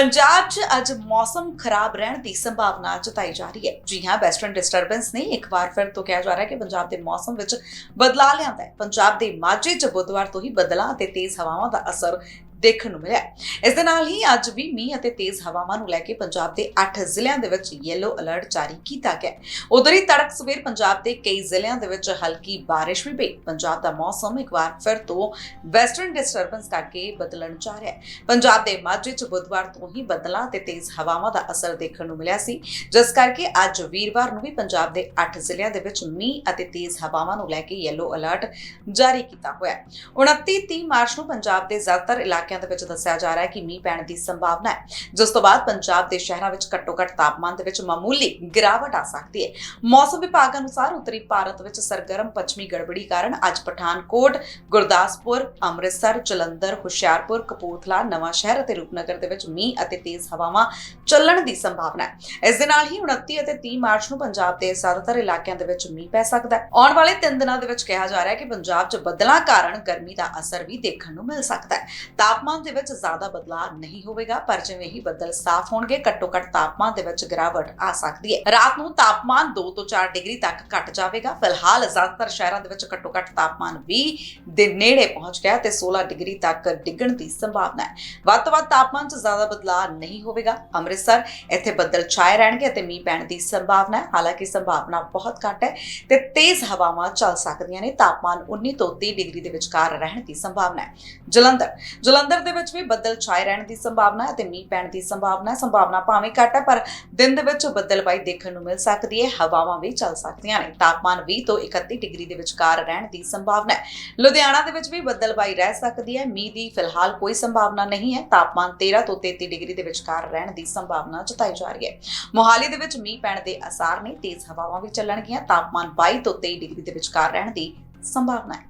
ਪੰਜਾਬ 'ਚ ਅੱਜ ਮੌਸਮ ਖਰਾਬ ਰਹਿਣ ਦੀ ਸੰਭਾਵਨਾ ਜਤਾਈ ਜਾ ਰਹੀ ਹੈ। ਜੀ ਹਾਂ ਵੈਸਟਰਨ ਡਿਸਟਰਬੈਂਸ ਨੇ ਇੱਕ ਵਾਰ ਫਿਰ ਤੋਂ ਕਿਹਾ ਜਾ ਰਿਹਾ ਹੈ ਕਿ ਪੰਜਾਬ ਦੇ ਮੌਸਮ ਵਿੱਚ ਬਦਲਾਅ ਲਿਆਂਦਾ ਹੈ। ਪੰਜਾਬ ਦੇ ਮਾਝੇ 'ਚ ਬੁੱਧਵਾਰ ਤੋਂ ਹੀ ਬਦਲਾਂ ਅਤੇ ਤੇਜ਼ ਹਵਾਵਾਂ ਦਾ ਅਸਰ ਦੇਖਣ ਨੂੰ ਮਿਲਿਆ ਇਸ ਦੇ ਨਾਲ ਹੀ ਅੱਜ ਵੀ ਮੀਂਹ ਅਤੇ ਤੇਜ਼ ਹਵਾਵਾਂ ਨੂੰ ਲੈ ਕੇ ਪੰਜਾਬ ਦੇ 8 ਜ਼ਿਲ੍ਹਿਆਂ ਦੇ ਵਿੱਚ ਯੈਲੋ ਅਲਰਟ ਜਾਰੀ ਕੀਤਾ ਗਿਆ ਉਧਰ ਹੀ ਤੜਕ ਸਵੇਰ ਪੰਜਾਬ ਦੇ ਕਈ ਜ਼ਿਲ੍ਹਿਆਂ ਦੇ ਵਿੱਚ ਹਲਕੀ ਬਾਰਿਸ਼ ਵੀ ਪਈ। ਪੰਜਾਬ ਦਾ ਮੌਸਮ ਇੱਕ ਵਾਰ ਫਿਰ ਤੋਂ ਵੈਸਟਰਨ ਡਿਸਟਰਬੈਂਸ ਕਰਕੇ ਬਦਲਣ ਜਾ ਰਿਹਾ ਹੈ। ਪੰਜਾਬ ਦੇ ਮਾਝੇ 'ਚ ਬੁੱਧਵਾਰ ਤੋਂ ਹੀ ਬਦਲਾਂ ਤੇ ਤੇਜ਼ ਹਵਾਵਾਂ ਦਾ ਅਸਰ ਦੇਖਣ ਨੂੰ ਮਿਲਿਆ ਸੀ। ਜਿਸ ਕਰਕੇ ਅੱਜ ਵੀਰਵਾਰ ਨੂੰ ਵੀ ਪੰਜਾਬ ਦੇ 8 ਜ਼ਿਲ੍ਹਿਆਂ ਦੇ ਵਿੱਚ ਮੀਂਹ ਅਤੇ ਤੇਜ਼ ਹਵਾਵਾਂ ਨੂੰ ਲੈ ਕੇ ਯੈਲੋ ਅਲਰਟ ਜਾਰੀ ਕੀਤਾ ਹੋਇਆ ਹੈ। 29 30 ਮਾਰਚ ਨੂੰ ਪੰਜਾਬ ਦੇ ਜ਼ਿਆਦਾਤਰ ਇਲਾਕੇ ਇਲਾਕਿਆਂ ਦੇ ਵਿੱਚ ਦੱਸਿਆ ਜਾ ਰਿਹਾ ਹੈ ਕਿ ਮੀਂਹ ਪੈਣ ਦੀ ਸੰਭਾਵਨਾ ਹੈ। ਜਿਸ ਤੋਂ ਬਾਅਦ ਪੰਜਾਬ ਦੇ ਸ਼ਹਿਰਾਂ ਵਿੱਚ ਘੱਟੋ-ਘੱਟ ਤਾਪਮਾਨ ਦੇ ਵਿੱਚ ਮਾਮੂਲੀ ਗਿਰਾਵਟ ਆ ਸਕਦੀ ਹੈ। ਮੌਸਮ ਵਿਭਾਗ ਅਨੁਸਾਰ ਉੱਤਰੀ ਭਾਰਤ ਵਿੱਚ ਸਰਗਰਮ ਪੱਛਮੀ ਗੜਬੜੀ ਕਾਰਨ ਅੱਜ ਪਠਾਨਕੋਟ, ਗੁਰਦਾਸਪੁਰ, ਅੰਮ੍ਰਿਤਸਰ, ਜਲੰਧਰ, ਹੁਸ਼ਿਆਰਪੁਰ, ਕਪੂਰਥਲਾ, ਨਵਾਂ ਸ਼ਹਿਰ ਅਤੇ ਰੂਪਨਗਰ ਦੇ ਵਿੱਚ ਮੀਂਹ ਅਤੇ ਤੇਜ਼ ਹਵਾਵਾਂ ਚੱਲਣ ਦੀ ਸੰਭਾਵਨਾ ਹੈ। ਇਸ ਦੇ ਨਾਲ ਹੀ 29 ਅਤੇ 30 ਮਾਰਚ ਨੂੰ ਪੰਜਾਬ ਦੇ ਜ਼ਿਆਦਾਤਰ ਇਲਾਕਿਆਂ ਦੇ ਵਿੱਚ ਮੀਂਹ ਪੈ ਸਕਦਾ ਹੈ। ਆਉਣ ਵਾਲੇ 3 ਦਿਨਾਂ ਦੇ ਵਿੱਚ ਕਿਹਾ ਜਾ ਰਿਹਾ ਹੈ ਕਿ ਪੰਜਾਬ 'ਚ ਬੱਦਲਾਂ ਕਾਰਨ ਗਰਮੀ ਦਾ ਅਸਰ ਵੀ ਦੇਖਣ ਨੂੰ ਮਿਲ ਸਕਦਾ ਹੈ। ਤਾਪਮਾਨ ਦੇ ਵਿੱਚ ਜ਼ਿਆਦਾ ਬਦਲਾਅ ਨਹੀਂ ਹੋਵੇਗਾ, ਪਰ ਜਿਵੇਂ ਹੀ ਬੱਦਲ ਸਾਫ਼ ਹੋਣਗੇ ਘੱਟੋ ਘੱਟ ਤਾਪਮਾਨ ਦੇ ਵਿੱਚ ਗਿਰਾਵਟ ਆ ਸਕਦੀ ਹੈ। ਰਾਤ ਨੂੰ ਤਾਪਮਾਨ 2 ਤੋਂ 4 ਡਿਗਰੀ ਤੱਕ ਘਟ ਜਾਵੇਗਾ। ਫਿਲਹਾਲ ਜ਼ਿਆਦਾਤਰ ਸ਼ਹਿਰਾਂ ਦੇ ਵਿੱਚ ਘੱਟੋ ਘੱਟ ਤਾਪਮਾਨ 20 ਦੇ ਨੇੜੇ ਪਹੁੰਚ ਗਿਆ ਤੇ 16 ਡਿਗਰੀ ਤੱਕ ਡਿੱਗਣ ਦੀ ਸੰਭਾਵਨਾ ਹੈ। ਵੱਧ ਤੋਂ ਵੱਧ ਤਾਪਮਾਨ 'ਚ ਜ਼ਿਆਦਾ ਬਦਲਾਅ ਨਹੀਂ ਹੋਵੇਗਾ। ਅੰਮ੍ਰਿਤਸਰ, ਇੱਥੇ ਬੱਦਲ ਛਾਏ ਰਹਿਣਗੇ ਅਤੇ ਮੀਂਹ ਪੈਣ ਦੀ ਸੰਭਾਵਨਾ ਹੈ। ਹਾਲਾਂਕਿ ਸੰਭਾਵਨਾ ਬਹੁਤ ਘੱਟ ਹੈ ਤੇ ਤੇਜ਼ ਹਵਾਵਾਂ ਚੱਲ ਸਕਦੀਆਂ ਨੇ। ਤਾਪਮਾਨ 19 ਤੋਂ 30 ਡਿਗਰੀ ਦੇ ਵਿਚਕਾਰ ਰਹਿਣ ਦੀ ਸੰਭਾਵਨਾ ਹੈ। ਜਲੰਧਰ ਜਲੰਧਰ ਦੇ ਵਿੱਚ ਵੀ ਬੱਦਲ ਛਾਏ ਰਹਿਣ ਦੀ ਸੰਭਾਵਨਾ ਹੈ ਤੇ ਮੀਂਹ ਪੈਣ ਦੀ ਸੰਭਾਵਨਾ ਹੈ। ਸੰਭਾਵਨਾ ਭਾਵੇਂ ਘੱਟ ਹੈ, ਪਰ ਦਿਨ ਦੇ ਵਿੱਚ ਬੱਦਲਬਾਈ ਦੇਖਣ ਨੂੰ ਮਿਲ ਸਕਦੀ ਹੈ। ਹਵਾਵਾਂ ਵੀ ਚੱਲ ਸਕਦੀਆਂ ਨੇ। ਤਾਪਮਾਨ 20 ਤੋਂ 31 ਡਿਗਰੀ ਦੇ ਵਿਚਕਾਰ ਰਹਿਣ ਦੀ ਸੰਭਾਵਨਾ ਹੈ। ਲੁਧਿਆਣਾ ਦੇ ਵਿੱਚ ਵੀ ਬੱਦਲਬਾਈ ਰਹਿ ਸਕਦੀ ਹੈ। ਮੀਂਹ ਦੀ ਫਿਲਹਾਲ ਕੋਈ ਸੰਭਾਵਨਾ ਨਹੀਂ ਹੈ। ਤਾਪਮਾਨ 13 ਤੋਂ 33 ਡਿਗਰੀ ਦੇ ਵਿਚਕਾਰ ਰਹਿਣ ਦੀ ਸੰਭਾਵਨਾ ਜਤਾਈ ਜਾ ਰਹੀ ਹੈ। ਮੋਹਾਲੀ ਦੇ ਵਿੱਚ ਮੀਂਹ ਪੈਣ ਦੇ ਅਸਾਰ ਨੇ। ਤੇਜ਼ ਹਵਾਵਾਂ ਵੀ ਚੱਲਣਗੀਆਂ। ਤਾਪਮਾਨ 22 ਤੋਂ 23 ਡਿਗਰੀ ਦੇ ਵਿਚਕਾਰ ਰਹਿਣ ਦੀ ਸੰਭਾਵਨਾ ਹੈ।